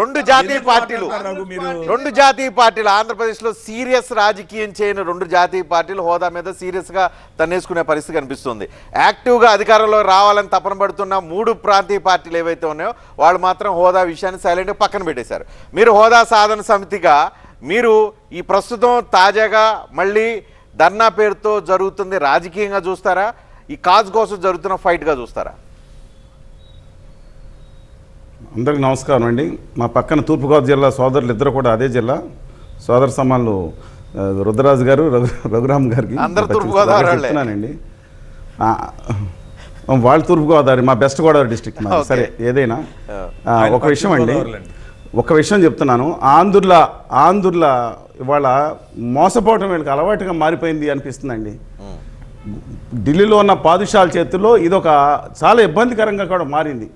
రెండు జాతీయ పార్టీలు? రెండు జాతీయ పార్టీలు. ఆంధ్రప్రదేశ్లో సీరియస్ రాజకీయం చేయని రెండు జాతీయ పార్టీలు హోదా మీద సీరియస్గా తన్నేసుకునే పరిస్థితి కనిపిస్తుంది. యాక్టివ్గా అధికారంలో రావాలని తపన పడుతున్న మూడు ప్రాంతీయ పార్టీలు ఏవైతే ఉన్నాయో వాళ్ళు మాత్రం హోదా విషయాన్ని సైలెంట్గా పక్కన పెట్టేశారు. మీరు హోదా సాధన సమితిగా మీరు ఈ ప్రస్తుతం తాజాగా మళ్ళీ ధర్నా పేరుతో జరుగుతుంది. రాజకీయంగా చూస్తారా? ఈ కాజ్ కోసం జరుగుతున్న ఫైట్గా చూస్తారా? అందరికి నమస్కారం అండి. మా పక్కన తూర్పుగోదావరి జిల్లా సోదరులు ఇద్దరు కూడా అదే జిల్లా. సోదర సమానులు రుద్రరాజు గారు రఘు రఘురామ్ గారికి అందరూ ప్రత్యేక తూర్పుగోదావరి స్వాగతం వాళ్ళే. చెప్తున్నానండి. ఆ, వాళ్ళు తూర్పుగోదావరి మా బెస్ట్ గోదావరి డిస్టిక్. సరే ఏదైనా. ఒక విషయం అండి. ఒక విషయం చెప్తున్నాను. ఆంధ్రుల ఆంధ్రుల ఇవాళ మోసపోవటం వీళ్ళకి అలవాటుగా మారిపోయింది అనిపిస్తుందండి. ఢిల్లీలో ఉన్న పాదుషాల చేతుల్లో ఇదొక చాలా ఇబ్బందికరంగా కూడా మారింది.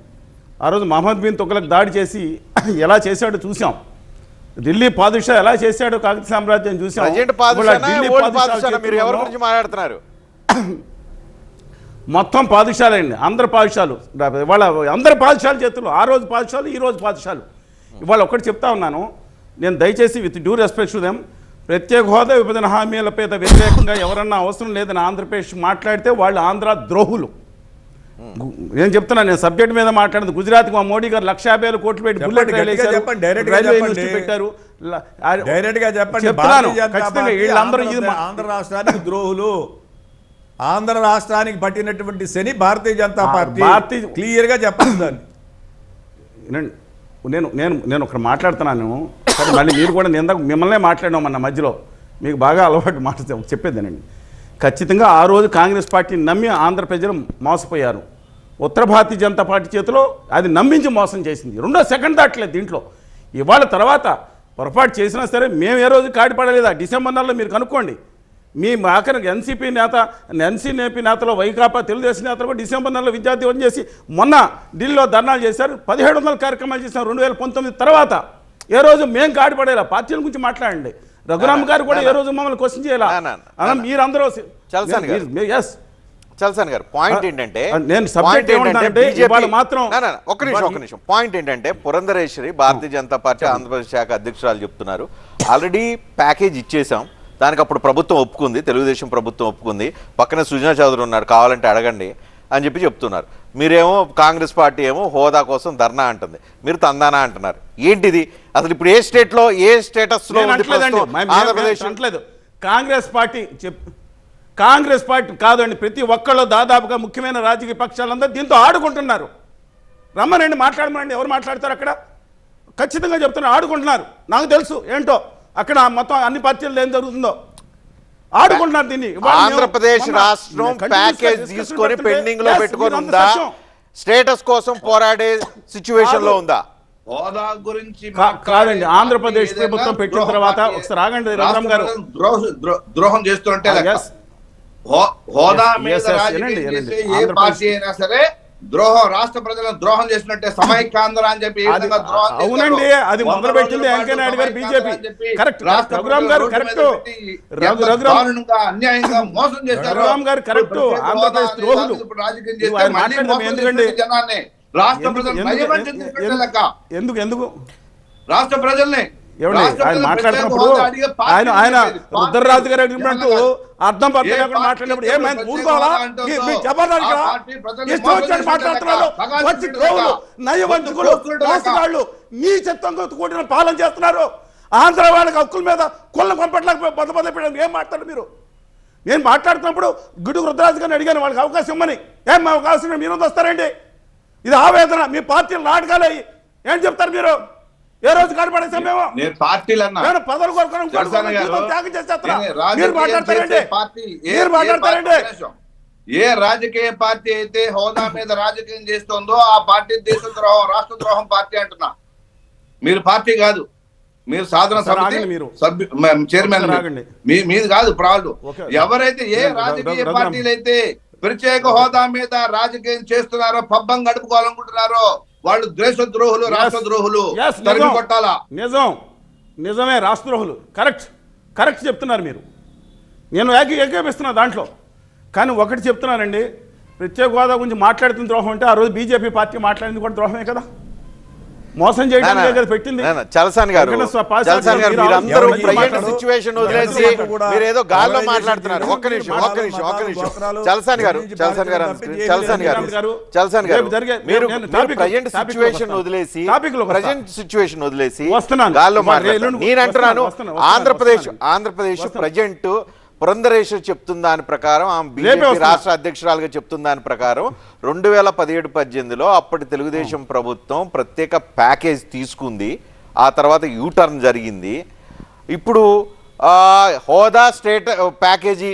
ఆ రోజు మహమ్మద్ బిన్ తుగ్లక్ దాడి చేసి ఎలా చేశాడో చూసాం ఢిల్లీ పాదుషా ఎలా చేశాడో కాకతీయ సామ్రాజ్యం చూసాం మాట్లాడుతున్నారు? మొత్తం పాదుషాలండి. అందరు పాదుషాలు. ఇవాళ అందరు పాదుషాల చేతులు. ఆ రోజు పాదుషాలు ఈ రోజు పాదుషాలు. ఇవాళ ఒకటి చెప్తా ఉన్నాను. నేను దయచేసి with due respect to them ప్రత్యేక హోదా విభజన హామీల పేద వ్యతిరేకంగా ఎవరన్నా అవసరం లేదని ఆంధ్రప్రదేశ్ మాట్లాడితే వాళ్ళు ఆంధ్ర ద్రోహులు. నేను చెప్తున్నా నేను సబ్జెక్ట్ మీద మాట్లాడింది గుజరాత్ మా మోడీ గారు లక్ష యాభై వేల కోట్లు పెట్టి బుల్లెట్ రైల్వే పెట్టారు. డైరెక్ట్గా చెప్పండి చెప్తున్నాను ఖచ్చితంగా వీళ్ళందరూ ఇది ఆంధ్ర- రాష్ట్రానికి ద్రోహులు. ఆంధ్ర రాష్ట్రానికి పట్టినటువంటి శని భారతీయ జనతా పార్టీ భారతీయ- క్లియర్గా చెప్పండి నేను నేను నేను ఒకటి మాట్లాడుతున్నాను. సరే మళ్ళీ మీరు కూడా నేను మిమ్మల్నే మాట్లాడినాం మన మధ్యలో. మీకు బాగా అలవాటు మాట చెప్పేదేనండి ఖచ్చితంగా ఆ రోజు కాంగ్రెస్ పార్టీని నమ్మి ఆంధ్ర ప్రజలు మోసపోయారు. ఉత్తర భారతీయ జనతా పార్టీ చేతిలో అది నమ్మించి మోసం చేసింది. రెండో సెకండ్ దాట్లేదు దీంట్లో. ఇవాళ తర్వాత పొరపాటు చేసినా సరే మేము ఏ రోజు కాడిపడలేదా. డిసెంబర్ నెలలో మీరు కనుక్కోండి. మీ ఆఖరికి ఎన్సీపీ నేత ఎన్సీనేపీ నేతలో వైకాపా తెలుగుదేశం నేతలు కూడా డిసెంబర్ నెలలో విద్యార్థి దివసం చేసి మొన్న ఢిల్లీలో ధర్నాలు చేశారు. పదిహేడు వందల కార్యక్రమాలు చేసిన రెండు వేల పంతొమ్మిది తర్వాత ఏ రోజు మేము కాడిపడేలా పార్టీల గురించి మాట్లాడండి. రఘురామ్ గారు కూడా ఏ రోజు మమ్మల్ని క్వశ్చన్ చేయాల? మీరందరూ చలసాని గారు. ఎస్ చల్సాన్ గారు పాయింట్ ఏంటంటే నేను పాయింట్ ఏంటంటే మాత్రం- ఒక్క నిమిషం ఒక్క నిమిషం. పాయింట్ ఏంటంటే పురంధరేశ్వరి భారతీయ జనతా పార్టీ ఆంధ్రప్రదేశ్ శాఖ అధ్యక్షురాలు చెప్తున్నారు. ఆల్రెడీ ప్యాకేజ్ ఇచ్చేసాం దానికి అప్పుడు ప్రభుత్వం ఒప్పుకుంది తెలుగుదేశం ప్రభుత్వం ఒప్పుకుంది. పక్కన సుజనా చౌదరి ఉన్నారు కావాలంటే అడగండి అని చెప్పి చెప్తున్నారు. మీరేమో కాంగ్రెస్ పార్టీ ఏమో హోదా కోసం ధర్నా అంటుంది. మీరు తందానా అంటున్నారు. ఏంటిది? అసలు ఇప్పుడు ఏ స్టేట్లో ఏ స్టేటస్లో నేను ఉంది అంటలేదండి. ప్రస్తుతం? మేము- మేము- ఆంధ్రప్రదేశ్? అంటలేదు. కాంగ్రెస్ పార్టీ చెప్ కాంగ్రెస్ పార్టీ కాదండి. ప్రతి ఒక్కళ్ళు దాదాపుగా ముఖ్యమైన రాజకీయ పక్షాలందరూ దీంతో ఆడుకుంటున్నారు. రమ్మనండి మాట్లాడమనండి. ఎవరు మాట్లాడతారు అక్కడ? ఖచ్చితంగా చెప్తున్నారు ఆడుకుంటున్నారు. నాకు తెలుసు ఏంటో. అక్కడ మొత్తం అన్ని పార్టీలు ఏం జరుగుతుందో. ఆడుకుంటున్నారు దీన్ని ఆంధ్రప్రదేశ్ రాష్ట్రం ప్యాకేజ్ తీసుకొని పెండింగ్లో పెట్టుకొని ఉందా. స్టేటస్ కోసం పోరాడే సిచ్యువేషన్లో ఉందా హోదా గురించి కాదండి, ఆంధ్రప్రదేశ్ ప్రభుత్వం పెట్టిన తర్వాత ఒకసారి ఆగండి, రఘురామ్ గారు. ద్రోహ- ద్రో- ద్రోహం చేస్తుంటే Ah, హోదా మీద రాజకీయం చేసే. ఏ పార్టీ అయినా సరే ద్రోహం రాష్ట్ర ప్రజలను ద్రోహం చేసినట్టే సమైక్యాంధ్ర అని చెప్పి అవునండి, అది వంద మొదలుపెట్టింది రోజుల వెంకయ్య నాయుడు గారు బీజేపీ. కరెక్ట్, రఘురామ్ గారు కరెక్ట్. అన్యాయంగా మోసం చేశారో, రఘురామ్ గారు కరెక్ట్. ఆంధ్రప్రదేశ్ ద్రోహులు. రాజకీయం చేస్తే ఎందుకండి? జనాన్ని రాష్ట్ర ప్రజలు ఎందుకు ఎందుకు రాష్ట్ర ప్రజల్ని ఏమండి ఆయన పార్టీ ఆయన ఆయన రుద్రరాజు గారు అడిగినట్టు అర్థం పర్థం ఏ లేకుండా మాట్లాడినప్పుడు ప్రత్యేక ఊరుకోవాలా? మీ- మీ ప్రజల్ని ఇష్టం వచ్చినట్టు మాట్లాడుతున్నారు. వచ్చి ద్రోహులు నయవంచుకులు. మోసగాళ్ళు నీ చిత్తంగా కూడిన పాలన చేస్తున్నారు. ఆంధ్ర వాళ్ళకి హక్కుల మీద కుళ్ళ కొంపట్లకు బద బద పెట్టడం ఏం మాట్లాడు మీరు? నేను మాట్లాడుతున్నప్పుడు గుడు రుద్రాజు గారిని అడిగాను వాళ్ళకి అవకాశం ఇమ్మని. ఏం అవకాశం మీరు వస్తారండి. ఇది ఆవేదన. మీ పార్టీలు నాటకాలు అయ్యి. ఏం చెప్తారు మీరు? ఏ రోజు కాడపడేసాం మేము నేను పార్టీలు అన్నా నేను పదవులు త్యాగం మీరు మాట్లాడతారండి. ఏ- మీరు మాట్లాడతారండి. రాజకీయ పార్టీ అయితే హోదా మీద రాజకీయం చేస్తుందో ఆ పార్టీ దేశద్రోహం రాష్ట్ర ద్రోహం పార్టీ అంటున్నా. మీరు పార్టీ కాదు. మీరు సాధన సమితి మీరు. చైర్మన్ మీది కాదు ఓకే. ఎవరైతే ఏ రాజకీయ పార్టీలు అయితే ప్రత్యేక హోదా మీద రాజకీయం చేస్తున్నారో పబ్బం గడుపుకోవాలనుకుంటున్నారో వాళ్ళు దేశద్రోహులు Yes. రాష్ట్ర ద్రోహులు Yes, తరిమి నిజం. కొట్టాలా? నిజం. నిజమే రాష్ట్రద్రోహులు. కరెక్ట్ కరెక్ట్ చెప్తున్నారు మీరు. నేను ఏకీ ఏకేపిస్తున్నా దాంట్లో. కానీ ఒకటి చెప్తున్నానండి ప్రత్యేక హోదా గురించి మాట్లాడుతున్న ద్రోహం అంటే ఆ రోజు బీజేపీ పార్టీ మాట్లాడింది కూడా ద్రోహమే కదా? మోసం చేయడానికి పెట్టింది చలసాని గారు చలసాని గారు మీరు మీరందరూ ప్రజెంట్? సిచ్యువేషన్ వదిలేసి? మీరు ఏదో గాల్లో మాట్లాడుతున్నారు? ఒక్క నిమిషం ఒక్క నిమిషం ఒక్క నిమిషం చలసాని గారు చలసాని గారు చలసాని గారు చలసాని గారు మీరు ప్రజెంట్ సిచ్యువేషన్ వదిలేసి. ప్రజెంట్ సిచ్యువేషన్ వదిలేసి వస్తున్నాను. గాల్లో మరి మాట్లాడతాను ఎల్లుండి నేను అంటున్నాను ఆంధ్రప్రదేశ్. ఆంధ్రప్రదేశ్. ప్రజెంట్ పురంధరేశ్వర్ చెప్తున్న దాని ప్రకారం ఆమె బీజేపీ. రాష్ట్ర అధ్యక్షురాలుగా చెప్తున్న దాని ప్రకారం రెండు వేల పదిహేడు పద్దెనిమిదిలో అప్పటి తెలుగుదేశం ప్రభుత్వం ప్రత్యేక ప్యాకేజ్ తీసుకుంది. ఆ తర్వాత యూటర్న్ జరిగింది. ఇప్పుడు హోదా స్టేట్ ప్యాకేజీ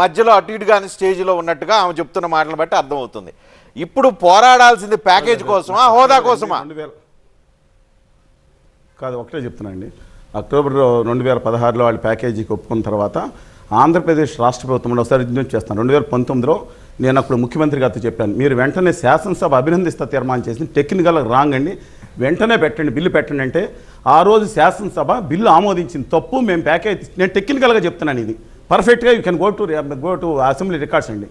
మధ్యలో అటు ఇటుగా స్టేజ్లో ఉన్నట్టుగా ఆమె చెప్తున్న మాటలు బట్టి అర్థమవుతుంది. ఇప్పుడు పోరాడాల్సింది ప్యాకేజ్ కోసమా హోదా కోసమా? కాదు ఒకటే చెప్తున్నానండి అక్టోబర్ రెండు వేల పదహారులో వాళ్ళ ప్యాకేజీకి ఒప్పుకున్న తర్వాత ఆంధ్రప్రదేశ్ రాష్ట్ర ప్రభుత్వంలో ఒకసారి విజ్ఞప్తి చేస్తాను. రెండు వేల పంతొమ్మిదిలో నేను అప్పుడు ముఖ్యమంత్రి గారితో చెప్పాను. మీరు వెంటనే శాసనసభ అభినందిస్తా తీర్మానం చేసింది. టెక్నికల్ రాంగ్ అండి. వెంటనే పెట్టండి బిల్లు పెట్టండి అంటే ఆ రోజు శాసనసభ బిల్లు ఆమోదించింది తప్పు మేము ప్యాకేజ్ నేను టెక్నికల్గా చెప్తున్నాను ఇది. పర్ఫెక్ట్గా you can go to go to assembly records అండి.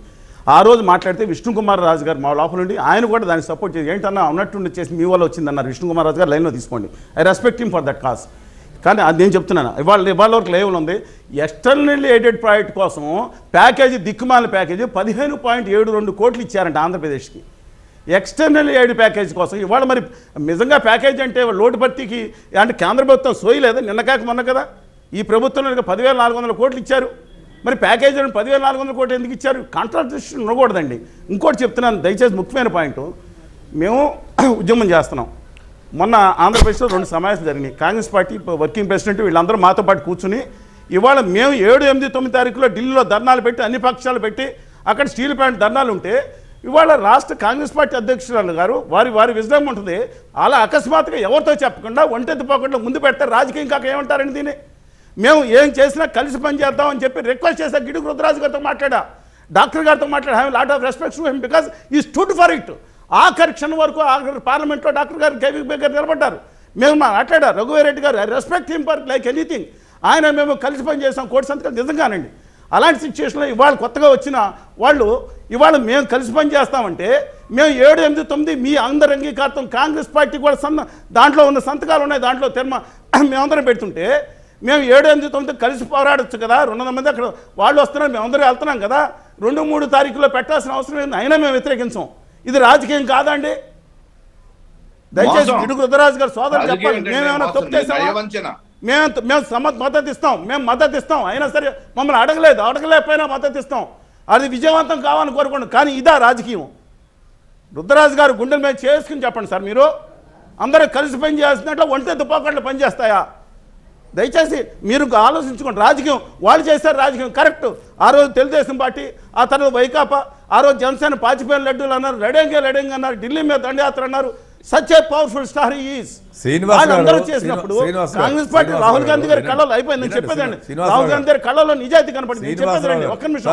ఆ రోజు మాట్లాడితే విష్ణుకుమార్ రాజు గారు మా లోపల నుండి ఆయన కూడా దాన్ని సపోర్ట్ చేసి ఏంటన్నా ఉన్నట్టుండి చేసి మీ వల్ల వచ్చిందన్నారు విష్ణుకుమార్ రాజు గారు లైన్లో తీసుకోండి. I respect him for that cause కానీ అది నేను చెప్తున్నాను. ఇవాళ ఇవాళ వరకు లేవల్ ఉంది. ఎక్స్టర్నల్లీ ఎయిడెడ్ ప్రాజెక్ట్ కోసం ప్యాకేజీ దిక్కుమాల ప్యాకేజీ పదిహేను పాయింట్ ఏడు రెండు కోట్లు ఇచ్చారంట ఆంధ్రప్రదేశ్కి. ఎక్స్టర్నల్ ఎయిడ్ ప్యాకేజ్ కోసం ఇవాళ మరి నిజంగా ప్యాకేజ్ అంటే లోటు భర్తీకి అంటే కేంద్ర ప్రభుత్వం సోయలేదు నిన్న కాక మొన్న కదా. ఈ ప్రభుత్వంలో పదివేల నాలుగు వందల కోట్లు ఇచ్చారు. మరి ప్యాకేజ్ పదివేల నాలుగు వందల కోట్లు ఎందుకు ఇచ్చారు? కాంట్రాక్షన్ ఉండకూడదండి. ఇంకోటి చెప్తున్నాను దయచేసి ముఖ్యమైన పాయింట్. మేము ఉద్యమం చేస్తున్నాం. మొన్న ఆంధ్రప్రదేశ్లో రెండు సమావేశం జరిగినాయి. కాంగ్రెస్ పార్టీ వర్కింగ్ ప్రెసిడెంట్ వీళ్ళందరూ మాతో పాటు కూర్చుని ఇవాళ మేము ఏడు ఎనిమిది తొమ్మిది తారీఖులో ఢిల్లీలో ధర్నాలు పెట్టి అన్ని పక్షాలు పెట్టి అక్కడ స్టీల్ ప్లాంట్ ధర్నాలు ఉంటే ఇవాళ రాష్ట్ర కాంగ్రెస్ పార్టీ అధ్యక్షురాలు గారు వారి వారి విజయం ఉంటుంది. అలా అకస్మాత్తుగా ఎవరితో చెప్పకుండా ఒంటెత్తిపోకుండా ముందు పెడతారు రాజకీయం కాక ఏమంటారండి దీన్ని? మేము ఏం చేసినా కలిసి పని అని చెప్పి రిక్వెస్ట్ చేసా గిడుగు రుద్రరాజు గారితో మాట్లాడా. డాక్టర్ గారితో మాట్లాడా. Have lot of respect him because he stood for it. ఆఖరి క్షణం వరకు ఆఖరి పార్లమెంట్లో డాక్టర్ గారు కేవీ గారు నిలబడ్డారు. మేము మాట్లాడారు. Raghuveera Reddy garu I respect him for like anything ఆయన మేము కలిసి పని చేసాం కోటి సంతకాలు నిజంగానండి. అలాంటి సిచ్యువేషన్లో ఇవాళ కొత్తగా వచ్చిన వాళ్ళు ఇవాళ మేము కలిసి పని చేస్తామంటే మేము ఏడు ఎనిమిది తొమ్మిది మీ అందరి అంగీకారం కాంగ్రెస్ పార్టీ కూడా సన్న దాంట్లో ఉన్న సంతకాలు ఉన్నాయి దాంట్లో తెర్మ మేమందరం పెడుతుంటే మేము ఏడు ఎనిమిది తొమ్మిది కలిసి పోరాడొచ్చు కదా? రెండు వందల మంది అక్కడ వాళ్ళు వస్తున్నారు మేమందరం వెళ్తున్నాం కదా? రెండు మూడు తారీఖులో పెట్టాల్సిన అవసరం ఏంది? అయినా మేము వ్యతిరేకించాం. ఇది రాజకీయం కాదండి. దయచేసి. ఇడుగు రుద్రరాజు గారు సోదరు చెప్పండి మేమేమైనా తప్పు చేసామా నయవంచన. మేము మేము సమ మద్దతు ఇస్తాం. మేము మద్దతు ఇస్తాం. అయినా సరే మమ్మల్ని అడగలేదు. అడగలేకపోయినా మద్దతు ఇస్తాం. అది విజయవంతం కావాలని కోరుకోండి. కానీ ఇదా రాజకీయం. రుద్రరాజు గారు గుండెల మీద చేసుకుని చెప్పండి సార్ మీరు. అందరూ కలిసి పని చేస్తున్నట్లు ఒంటె తుపాకట్లు పనిచేస్తాయా దయచేసి మీరు ఆలోచించుకోండి. రాజకీయం వాళ్ళు చేశారు రాజకీయం. కరెక్ట్. ఆ రోజు తెలుగుదేశం పార్టీ ఆ తర్వాత వైకాపా ఆ రోజు జనసేన పాచిపోయిన లడ్డూలు అన్నారు రెడెంగే రెడెంగే అన్నారు ఢిల్లీ మీద దండయాత్ర అన్నారు such a powerful star is వాళ్ళందరూ చేసినప్పుడు కాంగ్రెస్ పార్టీ రాహుల్ గాంధీ గారి. కళ్ళలో అయిపోయింది నేను చెప్పేదండి రాహుల్. గాంధీ గారి కళ్ళలో నిజాయితీ కనపడింది నేను చెప్పేదండి ఒక్క నిమిషం.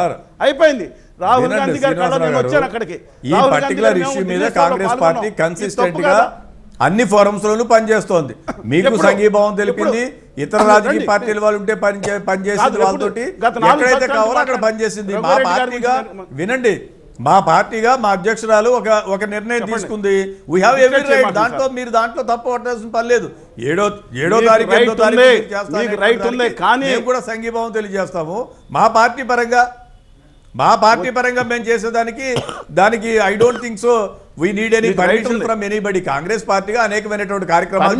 అయిపోయింది రాహుల్ గాంధీ గారి కళ్ళలో నేను వచ్చాను అక్కడికి ఈ పర్టికులర్ ఇష్యూ మీద కాంగ్రెస్. పార్టీ కన్సిస్టెంట్గా? అన్ని ఫోరమ్స్ లోనూ పనిచేస్తోంది మీకు? సంఘీభావం తెలిపింది? ఇతర రాజకీయ. పార్టీల వాళ్ళు ఉంటే పని చే- పని చేసింది కాదు, ఎప్పుడు? వాళ్ళతోటి ఎక్కడైతే కావాలో అక్కడ. పనిచేసింది మా పార్టీగా వినండి మా పార్టీగా మా అధ్యక్షురాలు ఒక ఒక నిర్ణయం. తీసుకుంది వీ హ్యావ్ ఎవ్రీ రైట్ దాంట్లో మీరు దాంట్లో తప్పు పట్టాల్సిన పని లేదు ఏడో ఏడో తారీఖు ఎనిమిదో ఉంది. కానీ- కూడా సంఘీభావం తెలియజేస్తాము మా పార్టీ పరంగా మా పార్టీ పరంగా మేము చేసేదానికి దానికి I don't think so we need any permission. From anybody Congress పార్టీగా అనేకమైనటువంటి కార్యక్రమాలు.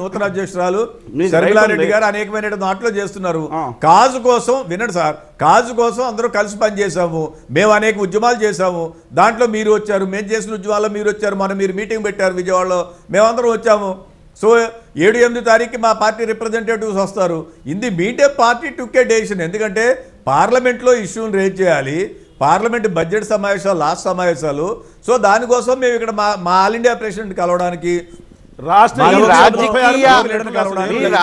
నూతన అధ్యక్షురాలు మీకు శర్మిలా right రెడ్డి ఉంది. గారు అనేకమైన దాంట్లో చేస్తున్నారు. కాజు కోసం వినండి సార్ కాజు కోసం అందరూ కలిసి పనిచేసాము మేము అనేక ఉద్యమాలు చేశాము. దాంట్లో మీరు వచ్చారు మేము చేసిన ఉద్యమాల్లో మీరు వచ్చారు. మనం మీరు మీటింగ్ పెట్టారు విజయవాడలో. మేమందరం వచ్చాము. సో ఏడు ఎనిమిది తారీఖుకి మా పార్టీ రిప్రజెంటేటివ్స్ వస్తారు. ఇంది మీటే పార్టీ టుక్కే డెసిషన్. ఎందుకంటే పార్లమెంట్లో ఇష్యూని రేజ్ చేయాలి. పార్లమెంట్ బడ్జెట్ సమావేశాలు లాస్ట్ సమావేశాలు. సో దానికోసం మేము ఇక్కడ మా మా ఆల్ ఇండియా ప్రెసిడెంట్ కలవడానికి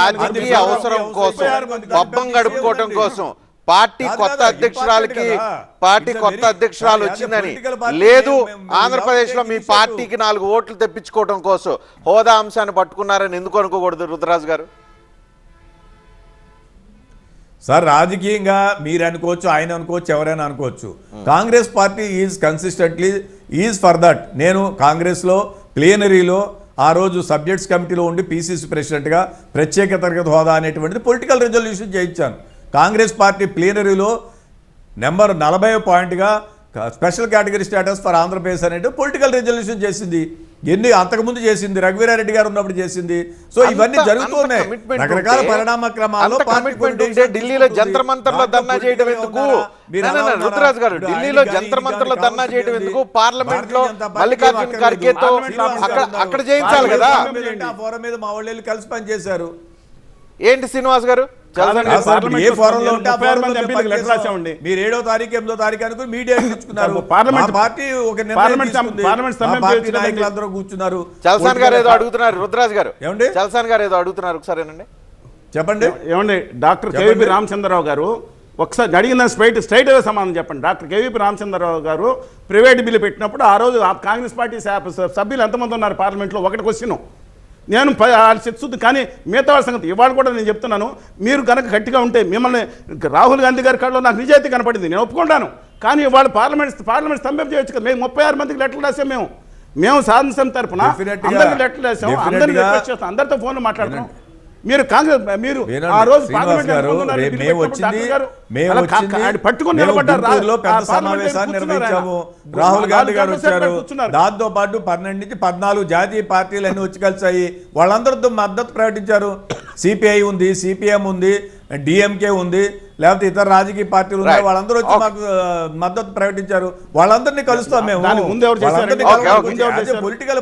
రాజకీయ అవసరం కోసం పబ్బం గడుపుకోవటం కోసం పార్టీ కొత్త అధ్యక్షురాలకి. పార్టీ కొత్త అధ్యక్షురాలు వచ్చిందని. లేదు ఆంధ్రప్రదేశ్లో మీ పార్టీకి నాలుగు ఓట్లు తెప్పించుకోవడం కోసం హోదా అంశాన్ని పట్టుకున్నారని ఎందుకు అనుకోకూడదు రుద్రరాజు గారు? సార్ రాజకీయంగా మీరు అనుకోవచ్చు ఆయన అనుకోవచ్చు ఎవరైనా అనుకోవచ్చు. Congress party is consistently is for that. నేను కాంగ్రెస్లో ప్లేనరీలో ఆ రోజు సబ్జెక్ట్స్ కమిటీలో ఉండి పీసీసీ ప్రెసిడెంట్గా ప్రత్యేక తరగతి హోదా అనేటువంటిది పొలిటికల్ రెజల్యూషన్ చేయించాను. కాంగ్రెస్ పార్టీ ప్లేనరీలో నెంబర్ నలభై పాయింట్గా special category status for Andhra Pradesh అనేది పొలిటికల్ రెజల్యూషన్ చేసింది. ఎన్ని అంతకుముందు చేసింది రఘువీరారెడ్డి గారు ఉన్నప్పుడు చేసింది. సో ఇవన్నీ జరుగుతున్నాయి రకరకాల పరిణామ క్రమాల్లో ఢిల్లీలో. జంతర్ మంతర్లో ధర్నా చేయడం ఎందుకు? రుతురాజు గారు ఢిల్లీలో జంతర్ మంతర్లో ధర్నా చేయడం ఎందుకు? పార్లమెంట్లో మల్లికార్జున. ఖర్గేతో అక్కడ చేయించాలి కదా? ఫోరం మీద మా వెళ్ళి కలిసి పనిచేశారు. ఏంటి శ్రీనివాస్ గారు? ఏ ఫోరంలో ఉంటే లెటర్. మీరు ఏడో తారీఖు ఎనిమిదో తారీఖు అనుకుని మీడియా ఇచ్చుకున్నారు పార్లమెంట్- పార్టీ ఒక పార్లమెంట్. నాయకులు అందరూ కూర్చున్నారు. చలసాని గారు ఏదో అడుగుతున్నారు. రుద్రాజ్ గారు. ఏమండి? చలసాని గారు ఏదో అడుగుతున్నారు. ఒకసారేనండి. చెప్పండి. ఏమండి డాక్టర్. కేవీపీ రామచంద్రరావు గారు ఒకసారి అడిగిన స్ట్రైట్ స్ట్రైట్గా సమాధానం చెప్పండి. డాక్టర్ కేవీపీ రామచంద్రరావు గారు ప్రైవేట్ బిల్లు పెట్టినప్పుడు ఆ రోజు ఆ కాంగ్రెస్ పార్టీ సభ- సభ్యులు ఎంతమంది ఉన్నారు పార్లమెంట్లో? ఒకటి క్వశ్చన్. నేను చిత్సుద్ది కానీ మిగతా వాళ్ళ సంగతి ఇవాళ కూడా నేను చెప్తున్నాను. మీరు కనుక గట్టిగా ఉంటే మిమ్మల్ని రాహుల్ గాంధీ గారి కాడలో నాకు నిజాయితీ కనపడింది నేను ఒప్పుకుంటాను. కానీ ఇవాళ పార్లమెంట్ పార్లమెంట్ స్తంభం చేయొచ్చు కదా మేము ముప్పై ఆరు మందికి లెటర్లు రాసాం మేము. మేము గా- అందరికి లెటర్లు రాసాం అందరిని అందరితో ఫోన్లో మాట్లాడుతున్నాం. మీరు కాంగ్రెస్ మీరు ఆ రోజు పట్టుకొని నిర్వహించాము. రాహుల్ గాంధీ గారు వచ్చారు. దాంతో పాటు పన్నెండు నుంచి పద్నాలుగు జాతీయ పార్టీలు అన్ని వచ్చి కలిసాయి వాళ్ళందరితో మద్దతు ప్రకటించారు. సిపిఐ ఉంది సిపిఎం ఉంది డిఎంకే ఉంది లేకపోతే ఇతర రాజకీయ పార్టీలు ఉన్నాయి. వాళ్ళందరూ వచ్చి మాకు మద్దతు ప్రకటించారు. వాళ్ళందరినీ కలుస్తాం మేము? పొలిటికల్